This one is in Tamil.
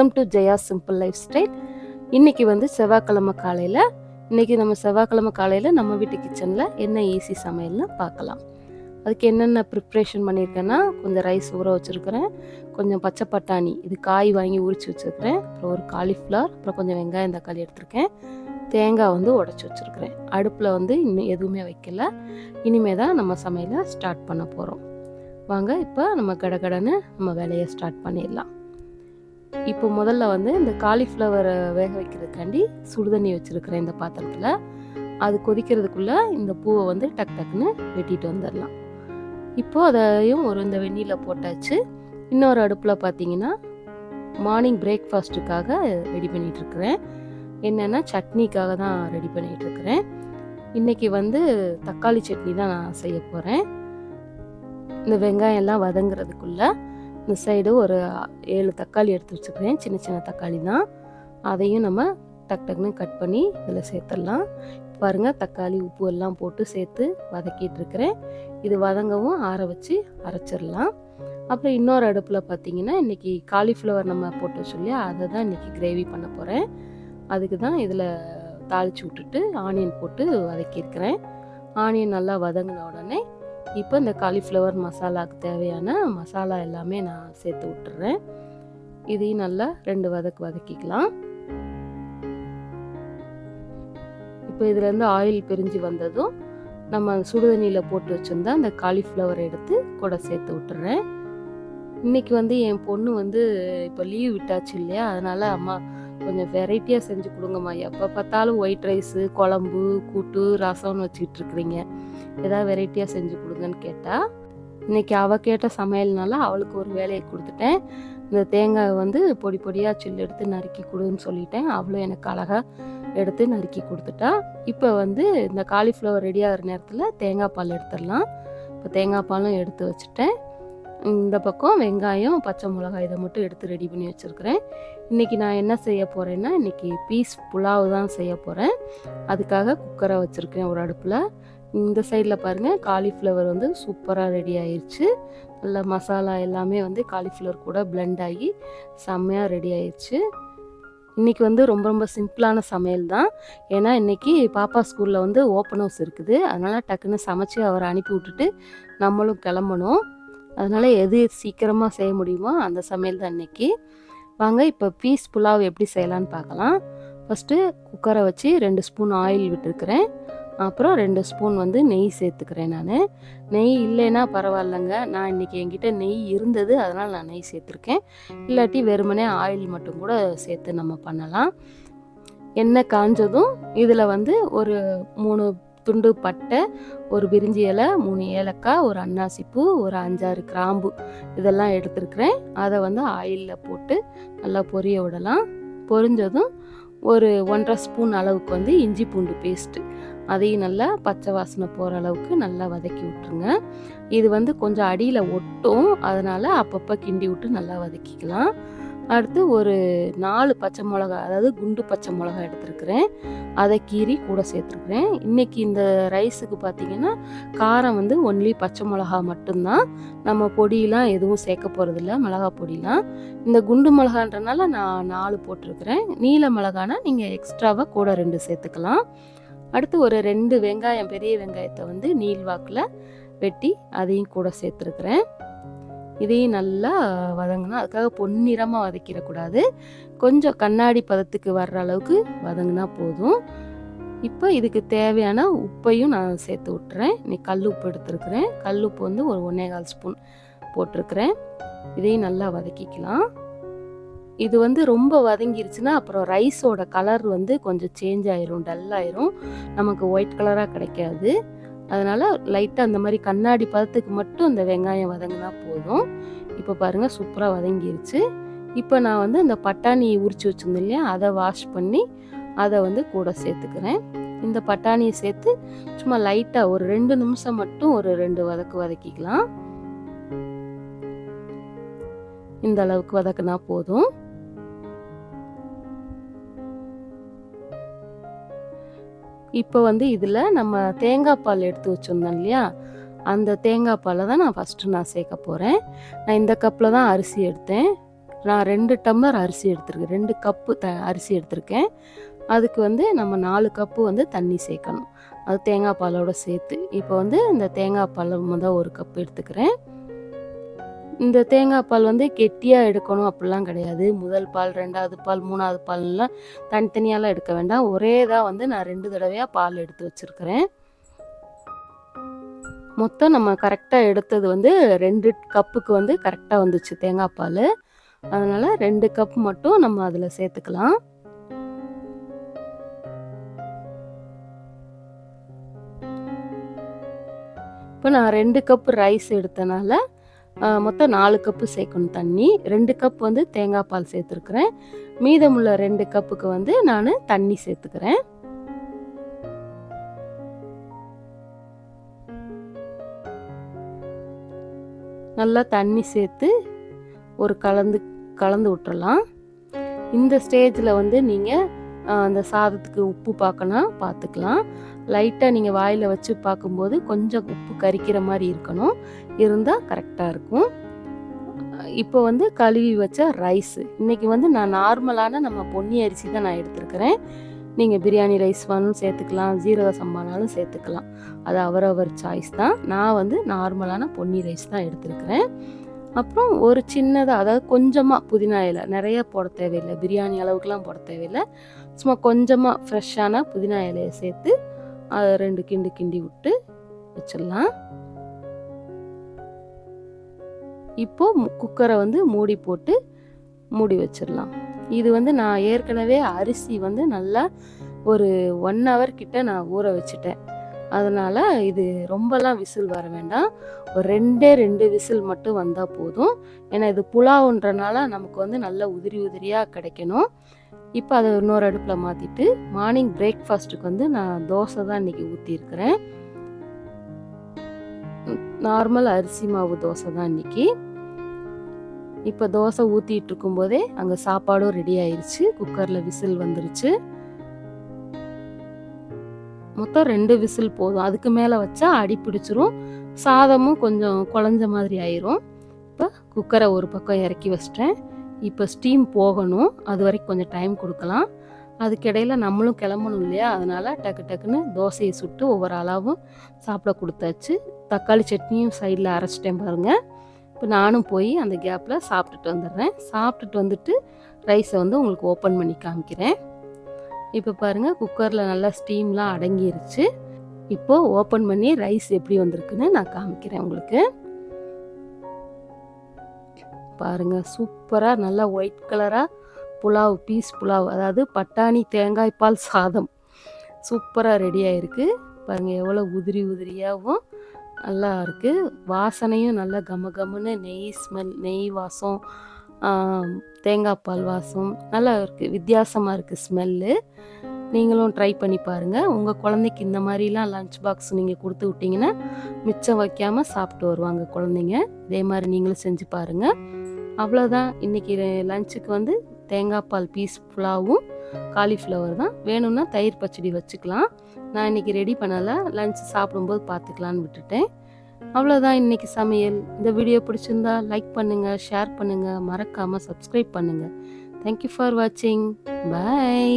Welcome to Jaya simple life style இன்றைக்கி வந்து செவ்வாய்க்கிழமை காலையில் இன்றைக்கி நம்ம செவ்வாய்க்கிழமை காலையில் நம்ம வீட்டு கிச்சனில் என்ன ஈஸி சமையல்னு பார்க்கலாம். அதுக்கு என்னென்ன ப்ரிப்ரேஷன் பண்ணியிருக்கேன்னா கொஞ்சம் ரைஸ் ஊற வச்சுருக்கிறேன் கொஞ்சம் பச்சை பட்டாணி இது காய் வாங்கி உரிச்சு வச்சுருக்கிறேன் அப்புறம் ஒரு காலிஃப்ளவர் அப்புறம் கொஞ்சம் வெங்காயம் தக்காளி எடுத்திருக்கேன். தேங்காய் வந்து உடச்சி வச்சுருக்கிறேன். அடுப்பில் வந்து இன்னும் எதுவுமே வைக்கல. இனிமே தான் நம்ம சமையலை ஸ்டார்ட் பண்ண போகிறோம் வாங்க இப்போ நம்ம கடகடன்னு நம்ம வேலையை ஸ்டார்ட் பண்ணிடலாம். இப்போ முதல்ல வந்து இந்த காலிஃப்ளவரை வேக வைக்கிறதுக்காண்டி சுடுதண்ணி வச்சுருக்கிறேன் இந்த பாத்திரத்தில் அது கொதிக்கிறதுக்குள்ளே இந்த பூவை வந்து டக் டக்குன்னு வெட்டிட்டு வந்துடலாம் இப்போ அதையும் ஒரு இந்த வெந்நியில் போட்டாச்சு. இன்னொரு அடுப்பில் பார்த்தீங்கன்னா மார்னிங் பிரேக்ஃபாஸ்ட்டுக்காக ரெடி பண்ணிகிட்ருக்குறேன் என்னென்னா சட்னிக்காக தான் ரெடி பண்ணிகிட்ருக்குறேன் இன்றைக்கி வந்து தக்காளி சட்னி தான் நான் செய்ய போகிறேன் இந்த வெங்காயம்லாம் வதங்குறதுக்குள்ளே இந்த சைடு ஒரு ஏழு தக்காளி எடுத்து வச்சுக்கிறேன். சின்ன சின்ன தக்காளி தான். அதையும் நம்ம டக் டக்குன்னு கட் பண்ணி இதில் சேர்த்துடலாம். பாருங்கள் தக்காளி உப்பு எல்லாம் போட்டு சேர்த்து வதக்கிட்டு இருக்கிறேன். இது வதங்கவும் ஆற வச்சு அரைச்சிடலாம். அப்புறம் இன்னொரு அடுப்பில் பார்த்தீங்கன்னா இன்றைக்கி காலிஃப்ளவர் நம்ம போட்டு சொல்லி இல்லையா? அதை தான் இன்றைக்கி கிரேவி பண்ண போகிறேன் அதுக்கு தான் இதில் தாளித்து விட்டுட்டு ஆனியன் போட்டு வதக்கியிருக்கிறேன். ஆனியன் நல்லா வதங்கின உடனே இப்போ இந்த காலிஃப்ளவர் மசாலாவுக்கு தேவையான மசாலா எல்லாமே நான் சேர்த்து விட்டுறேன். இதையும் நல்லா ரெண்டு வதக்கு வதக்கிக்கலாம். இப்போ இதுலேருந்து ஆயில் பிரிஞ்சு வந்ததும் நம்ம சுடுதண்ணியில் போட்டு வச்சுருந்தா அந்த காலிஃப்ளவர் எடுத்து கூட சேர்த்து விட்டுறேன். இன்னைக்கு வந்து என் பொண்ணு வந்து இப்போ லீவ் விட்டாச்சு இல்லையா? அதனால அம்மா கொஞ்சம் வெரைட்டியாக செஞ்சு கொடுங்கம்மா. எப்போ பார்த்தாலும் ஒயிட் ரைஸு குழம்பு கூட்டு ரசம்னு வச்சுக்கிட்டு இருக்கிறீங்க. ஏதாவது வெரைட்டியாக செஞ்சு கொடுங்கன்னு கேட்டால் இன்றைக்கி அவள் கேட்ட சமையல்னால அவளுக்கு ஒரு வேலையை கொடுத்துட்டேன். இந்த தேங்காய் வந்து பொடி பொடியாக சில்லு எடுத்து நறுக்கி கொடுன்னு சொல்லிட்டேன். அவளும் எனக்கு அழகாக எடுத்து நறுக்கி கொடுத்துட்டா. இப்போ வந்து இந்த காலிஃப்ளவர் ரெடியாகிற நேரத்தில் தேங்காய் பால் எடுத்துடலாம். இப்போ தேங்காய் பாலும் எடுத்து வச்சுட்டேன். இந்த பக்கம் வெங்காயம் பச்சை மிளகாய் இதை மட்டும் எடுத்து ரெடி பண்ணி வச்சுருக்கிறேன். இன்றைக்கி நான் என்ன செய்ய போகிறேன்னா இன்றைக்கி பீஸ் புலாவ் தான் செய்ய போகிறேன் அதுக்காக குக்கரை வச்சுருக்கேன் ஒரு அடுப்பில். இந்த சைடில் பாருங்கள் காலிஃப்ளவர் வந்து சூப்பராக ரெடி ஆயிடுச்சு நல்ல மசாலா எல்லாமே வந்து காலிஃப்ளவர் கூட பிளெண்ட் ஆகி செம்மையாக ரெடி ஆயிடுச்சு இன்றைக்கி வந்து ரொம்ப ரொம்ப சிம்பிளான சமையல் தான். ஏன்னா இன்றைக்கி பாப்பா ஸ்கூலில் வந்து ஓப்பன் ஹவுஸ் இருக்குது. அதனால் டக்குன்னு சமைச்சு அவரை அனுப்பி விட்டுட்டு நம்மளும் கிளம்பணும். அதனால் எது சீக்கிரமாக செய்ய முடியுமோ அந்த சமையல் தான் இன்றைக்கி வாங்க இப்போ பீஸ் புலாவ் எப்படி செய்யலான்னு பார்க்கலாம். ஃபஸ்ட்டு குக்கரை வச்சு ரெண்டு ஸ்பூன் ஆயில் விட்டுருக்கிறேன். அப்புறம் ரெண்டு ஸ்பூன் வந்து நெய் சேர்த்துக்கிறேன் நான். நெய் இல்லைன்னா பரவாயில்லைங்க. நான் இன்றைக்கி என்கிட்ட நெய் இருந்தது அதனால் நான் நெய் சேர்த்துருக்கேன். இல்லாட்டி வெறுமனே ஆயில் மட்டும் கூட சேர்த்து நம்ம பண்ணலாம். எண்ணெய் காஞ்சதும் இதில் வந்து ஒரு மூணு துண்டு பட்டை ஒரு பிரிஞ்சி இலை மூணு ஏலக்காய் ஒரு அன்னாசிப்பூ ஒரு அஞ்சாறு கிராம்பு. இதெல்லாம் எடுத்துருக்குறேன். அதை வந்து ஆயிலில் போட்டு நல்லா பொரிய விடலாம். பொரிஞ்சதும் ஒரு ஒன்றரை ஸ்பூன் அளவுக்கு வந்து இஞ்சி பூண்டு பேஸ்ட்டு அதையும் நல்லா பச்சை வாசனை போகிற அளவுக்கு நல்லா வதக்கி விட்ருங்க இது வந்து கொஞ்சம் அடியில் ஒட்டும். அதனால் அப்பப்போ கிண்டி விட்டு நல்லா வதக்கிக்கலாம். அடுத்து ஒரு நாலு பச்சை மிளகா அதாவது குண்டு பச்சை மிளகா எடுத்துருக்குறேன். அதை கீறி கூட சேர்த்துருக்குறேன். இன்றைக்கி இந்த ரைஸுக்கு பார்த்திங்கன்னா காரம் வந்து ஒன்லி பச்சை மிளகா மட்டும்தான். நம்ம பொடியெலாம் எதுவும் சேர்க்க போகிறதில்ல மிளகா பொடியெலாம் இந்த குண்டு மிளகான்றனால நான் நாலு போட்டிருக்கிறேன். நீல மிளகானா நீங்கள் எக்ஸ்ட்ராவாக கூட ரெண்டு சேர்த்துக்கலாம். அடுத்து ஒரு ரெண்டு வெங்காயம் பெரிய வெங்காயத்தை வந்து நீள்வாக்கில் வெட்டி அதையும் கூட சேர்த்துருக்குறேன். இதையும் நல்லா வதங்கணும் அதுக்காக பொன்னிறமாக வதக்கிடக்கூடாது. கொஞ்சம் கண்ணாடி பதத்துக்கு வர்ற அளவுக்கு வதங்கினா போதும். இப்போ இதுக்கு தேவையான உப்பையும் நான் சேர்த்து விட்டுறேன். நீ கல் உப்பு எடுத்துருக்குறேன். கல் உப்பு வந்து ஒரு ஒன்றே கால் ஸ்பூன் போட்டிருக்கிறேன். இதையும் நல்லா வதக்கிக்கலாம். இது வந்து ரொம்ப வதங்கிருச்சுன்னா அப்புறம் ரைஸோட கலர் வந்து கொஞ்சம் சேஞ்ச் ஆயிரும் டல் ஆயிரும். நமக்கு ஒயிட் கலராக கிடைக்காது. அதனால் லைட்டாக அந்த மாதிரி கண்ணாடி பதத்துக்கு மட்டும் இந்த வெங்காயம் வதங்கினா போதும். இப்போ பாருங்கள் சூப்பராக வதங்கிருச்சு. இப்போ நான் வந்து அந்த பட்டாணி உரிச்சு வச்சுருந்தேன் இல்லையா அதை வாஷ் பண்ணி அதை வந்து கூட சேர்த்துக்கிறேன். இந்த பட்டாணியை சேர்த்து சும்மா லைட்டாக ஒரு ரெண்டு நிமிஷம் மட்டும் ஒரு ரெண்டு வதக்கு வதக்கிக்கலாம். இந்த அளவுக்கு வதக்குனா போதும். இப்போ வந்து இதில் நம்ம தேங்காய் பால் எடுத்து வச்சுருந்தோம் இல்லையா? அந்த தேங்காய் பாலை தான் நான் ஃபஸ்ட்டு நான் சேர்க்க போகிறேன் நான் இந்த கப்பில் தான் அரிசி எடுத்தேன். நான் ரெண்டு டம்ளர் அரிசி எடுத்திருக்கேன். ரெண்டு கப்பு த அரிசி எடுத்திருக்கேன். அதுக்கு வந்து நம்ம நாலு கப்பு வந்து தண்ணி சேர்க்கணும். அது தேங்காய் பாலோட சேர்த்து. இப்போ வந்து இந்த தேங்காய் பால் முதல் ஒரு கப் எடுத்துக்கிறேன். இந்த தேங்காய் பால் வந்து கெட்டியாக எடுக்கணும் அப்படிலாம் கிடையாது. முதல் பால் ரெண்டாவது பால் மூணாவது பால்லாம் தனித்தனியாலாம் எடுக்க வேண்டாம். ஒரே இதாக வந்து நான் ரெண்டு தடவையாக பால் எடுத்து வச்சுருக்கிறேன். மொத்தம் நம்ம கரெக்டாக எடுத்தது வந்து ரெண்டு கப்புக்கு வந்து கரெக்டாக வந்துச்சு தேங்காய் பால். அதனால் ரெண்டு கப் மட்டும் நம்ம அதில் சேர்த்துக்கலாம். இப்போ நான் ரெண்டு கப் ரைஸ் எடுத்தனால மொத்தம் நாலு கப்பு சேர்க்கணும் தண்ணி. ரெண்டு கப் வந்து தேங்காய் பால் சேர்த்துருக்குறேன். மீதமுள்ள ரெண்டு கப்புக்கு வந்து நான் தண்ணி சேர்த்துக்கிறேன். நல்லா தண்ணி சேர்த்து ஒரு கலந்து கலந்து விட்டுறலாம். இந்த ஸ்டேஜில் வந்து நீங்கள் அந்த சாதத்துக்கு உப்பு பார்க்கணும் பார்த்துக்கலாம். லைட்டாக நீங்கள் வாயில் வச்சு பார்க்கும்போது கொஞ்சம் உப்பு கரிக்கிற மாதிரி இருக்கணும். இருந்தால் கரெக்டாக இருக்கும். இப்போ வந்து கழுவி வச்ச ரைஸு இன்றைக்கி வந்து நான் நார்மலான நம்ம பொன்னி அரிசி தான் நான் எடுத்துருக்கிறேன். நீங்கள் பிரியாணி ரைஸ் வேணும் சேர்த்துக்கலாம் ஜீரக சம்பானாலும் சேர்த்துக்கலாம். அது அவரவர் சாய்ஸ் தான். நான் வந்து நார்மலான பொன்னி ரைஸ் தான் எடுத்துருக்கிறேன். அப்புறம் ஒரு சின்னதாக அதாவது கொஞ்சமாக புதினா இலை. நிறைய போட தேவையில்லை. பிரியாணி அளவுக்குலாம் போட தேவையில்லை. சும்மா கொஞ்சமாக ஃப்ரெஷ்ஷான புதினா இலையை சேர்த்து அதை ரெண்டு கிண்டு கிண்டி விட்டு வச்சிடலாம். இப்போது குக்கரை வந்து மூடி போட்டு மூடி வச்சிடலாம். இது வந்து நான் ஏற்கனவே அரிசி வந்து நல்லா ஒரு ஒன் ஹவர் கிட்ட நான் ஊற வச்சுட்டேன். அதனால் இது ரொம்பலாம் விசில் வர வேண்டாம். ஒரு ரெண்டே ரெண்டு விசில் மட்டும் வந்தால் போதும். ஏன்னா இது புலாவுன்றனால நமக்கு வந்து நல்ல உதிரி உதிரியாக கிடைக்கணும். இப்போ அதை இன்னொரு அடுப்பில் மாற்றிட்டு மார்னிங் பிரேக்ஃபாஸ்ட்டுக்கு வந்து நான் தோசை தான் இன்றைக்கி ஊற்றிருக்கிறேன் நார்மல் அரிசி மாவு தோசை தான் இன்றைக்கி இப்போ தோசை ஊற்றிட்டு இருக்கும்போதே அங்கே சாப்பாடும் ரெடி ஆயிடுச்சு குக்கரில் விசில் வந்துருச்சு. மொத்தம் ரெண்டு விசில் போதும். அதுக்கு மேலே வச்சா அடி பிடிச்சிரும். சாதமும் கொஞ்சம் குழஞ்ச மாதிரி ஆயிரும். இப்போ குக்கரை ஒரு பக்கம் இறக்கி வச்சிட்டேன். இப்போ ஸ்டீம் போகணும். அது வரைக்கும் கொஞ்சம் டைம் கொடுக்கலாம். அதுக்கிடையில் நம்மளும் கிளம்பணும் இல்லையா? அதனால் டக்கு டக்குன்னு தோசையை சுட்டு ஒவ்வொரு அளவும் சாப்பிட கொடுத்தாச்சு. தக்காளி சட்னியும் சைடில் அரைச்சிட்டேன் பாருங்கள் இப்போ நானும் போய் அந்த கேப்பில் சாப்பிட்டுட்டு வந்துடுறேன். சாப்பிட்டுட்டு வந்துட்டு ரைஸை வந்து உங்களுக்கு ஓப்பன் பண்ணி காமிக்கிறேன். இப்போ பாருங்கள் குக்கரில் நல்லா ஸ்டீம்லாம் அடங்கிருச்சு. இப்போது ஓப்பன் பண்ணி ரைஸ் எப்படி வந்திருக்குன்னு நான் காமிக்கிறேன் உங்களுக்கு. பாருங்கள் சூப்பராக நல்லா ஒயிட் கலராக புலாவ் பீஸ் புலாவ் அதாவது பட்டாணி தேங்காய் பால் சாதம். சூப்பராக ரெடி ஆகிருக்கு பாருங்கள் எவ்வளோ உதிரி உதிரியாகவும் நல்லா இருக்குது வாசனையும் நல்லா கம கம்முன்னு நெய் ஸ்மெல் நெய் வாசம் தேங்காய் பால் வாசம் நல்லா இருக்குது வித்தியாசமாக இருக்குது ஸ்மெல்லு நீங்களும் ட்ரை பண்ணி பாருங்கள் உங்கள் குழந்தைக்கு இந்த மாதிரிலாம் லஞ்ச் பாக்ஸ் நீங்கள் கொடுத்து விட்டிங்கன்னா மிச்சம் வைக்காமல் சாப்பிட்டு வருவாங்க குழந்தைங்க. இதே மாதிரி நீங்களும் செஞ்சு பாருங்கள் அவ்வளோதான் இன்றைக்கி லஞ்சுக்கு வந்து தேங்காய் பால் பீஸ் புலாவும் காலிஃப்ளவர் தான். வேணும்னா தயிர் பச்சடி வச்சுக்கலாம். நான் இன்றைக்கி ரெடி பண்ணலை. லஞ்ச் சாப்பிடும்போது பார்த்துக்கலான்னு விட்டுட்டேன். அவ்வளோதான் இன்றைக்கி சமையல். இந்த வீடியோ பிடிச்சிருந்தா லைக் பண்ணுங்கள் ஷேர் பண்ணுங்கள் மறக்காமல் சப்ஸ்கிரைப் பண்ணுங்கள் தேங்க்யூ ஃபார் வாட்சிங் பாய்